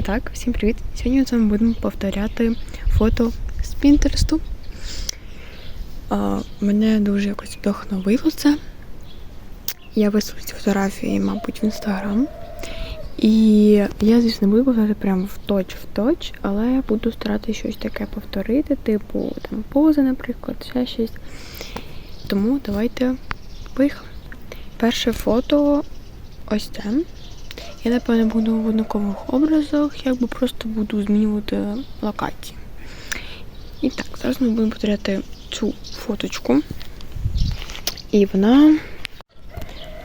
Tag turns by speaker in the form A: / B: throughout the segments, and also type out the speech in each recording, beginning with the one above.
A: І так, всім привіт! Сьогодні ми з вами будемо повторяти фото з Пінтересту. Мене дуже якось вдохновило це. Я виставлю ці фотографії, мабуть, в інстаграм. І я, звісно, буду повторяти прямо в точ в точ, але я буду старатися щось таке повторити, типу там пози, наприклад, ще щось. Тому давайте поїхали. Перше фото ось це. Я, напевно, буду в однакових образах, якби просто буду змінювати локації. І так, зараз ми будемо повторяти цю фоточку. І вона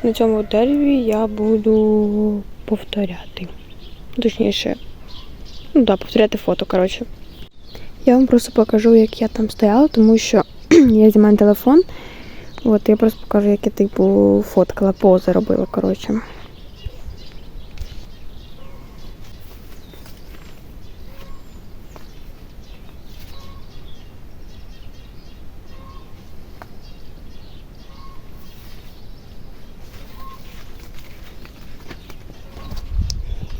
A: на цьому дереві я буду повторяти. Точніше, ну так, повторяти фото, коротше. Я вам просто покажу, як я там стояла, тому що я знімаю телефон. От, я просто покажу, як я типу фоткала, пози робила, коротше.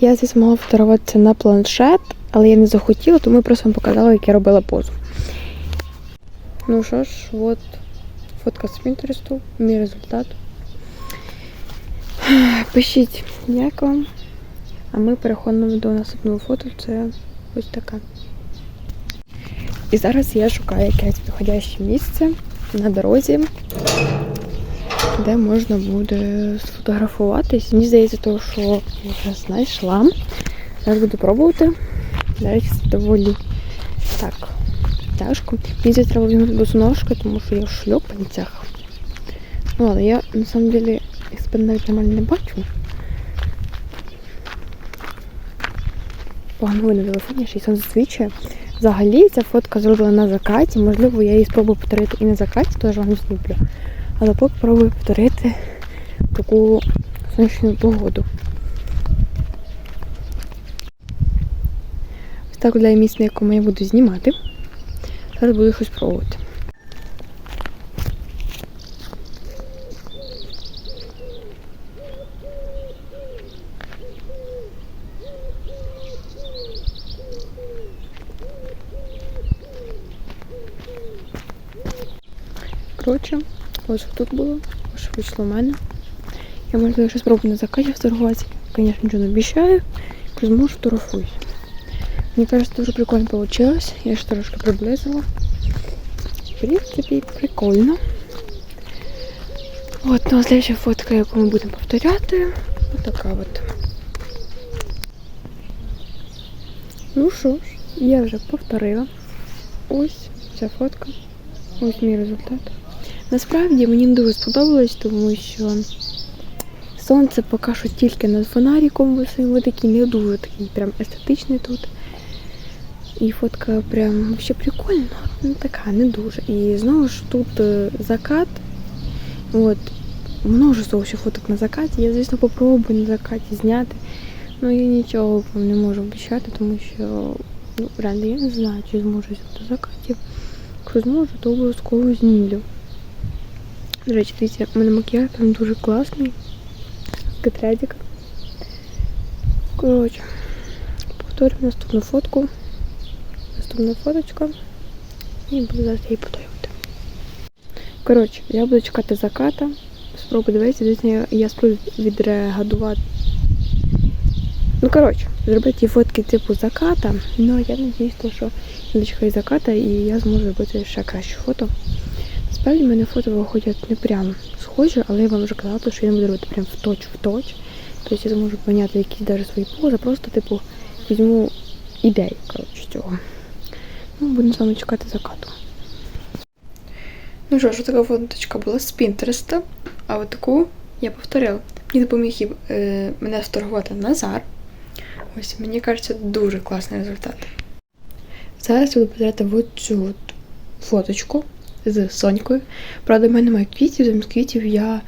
A: Я звісно могла фотографуватися на планшет, але я не захотіла, тому я просто вам показала, як я робила позу. Ну що ж, от фотка з Пінтересту, мій результат. Пишіть, як вам. А ми переходимо до наступного фото. Це ось така. І зараз я шукаю якесь підходяще місце на дорозі, де можна буде сфотографуватись. Мені здається, того, що я вже знайшла. Зараз буду пробувати. Це доволі так тяжко. Мені треба візьмути босоножки, тому що я в шльопанцях. Ну, але я на самом деле себе навіть нормально не бачу. Погано в телефоні, що й сонце свічує. Взагалі ця фотка зроблена на закаті. Можливо, я її спробую повторити і на закаті, теж вам зроблю. Але поки пробую повторити таку сонячну погоду. Ось так для місця, на якому я буду знімати. Зараз буду щось пробувати. Коротше, ось тут було, що вийшло в мене. Я можливо ще спробую на закаті фотографувати. Звісно, нічого не обіцяю. Якщо зможу, фотографуюсь. Мені кажется, дуже прикольно получилось. Я ще трошки приблизила. В принципі, прикольно. От, ну а следующая фотка, яку ми будемо повторяти. Ось така от. Ну що ж, я вже повторила. Ось ця фотка. Ось мій результат. Насправді мені не дуже сподобалось, тому що сонце поки що тільки над фонариком висить, такий не дуже такий прям естетичний тут. І фотка прям вообще прикольна, ну така, не дуже. І знову ж тут е, закат. От, множество ще фоток на закаті. Я, звісно, попробую на закаті зняти. Ну я нічого не можу обіцяти, тому що ну, реально я не знаю, чи зможу зняти на закаті. Якщо зможу, то обов'язково знімлю. До речі, дивіться, у мене макіяж прям дуже класний. Катрядик. Коротше, повторюю наступну фотку. Наступна фоточка. І буду зараз її повторювати. Коротше, я буду чекати заката. Спробую дивитися, десь я, спробую відреагувати. Ну, коротше, зробити ті фотки типу заката. Ну, я надіюсь, що я дочекаю заката і я зможу зробити ще краще фото. Насправді в мене фото виходять не прям схожі, але я вам вже казала, що я не буду робити прям в точ в точ. Тобто я зможу поняти якісь навіть свої пози, просто типу візьму ідею, коротше, цього. Ну, будемо з вами чекати закату. Ну що ж, така фоточка була з Пінтереста, а от таку я повторила. Мені допоміг е, мене сторгувати Назар. Ось, мені кажеться, дуже класний результат. Зараз буду повторяти от цю фоточку з Сонькою. Правда, в мене немає квітів, замість квітів я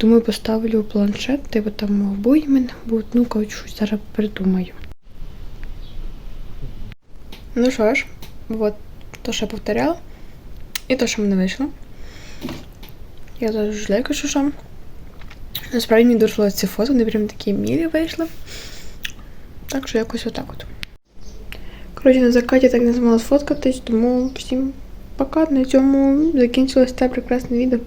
A: думаю поставлю планшет, типу там мене будуть, ну, коротше, щось зараз придумаю. Ну що ж, от то, що я повторяла, і то, що мене вийшло. Я зараз жалею, що що. Насправді мені дуже ці фото, вони прям такі мілі вийшли. Так що якось отак от. Коротше, на закаті так не змогла сфоткатись, тому всім пока. На цьому закінчилось це прекрасне відео.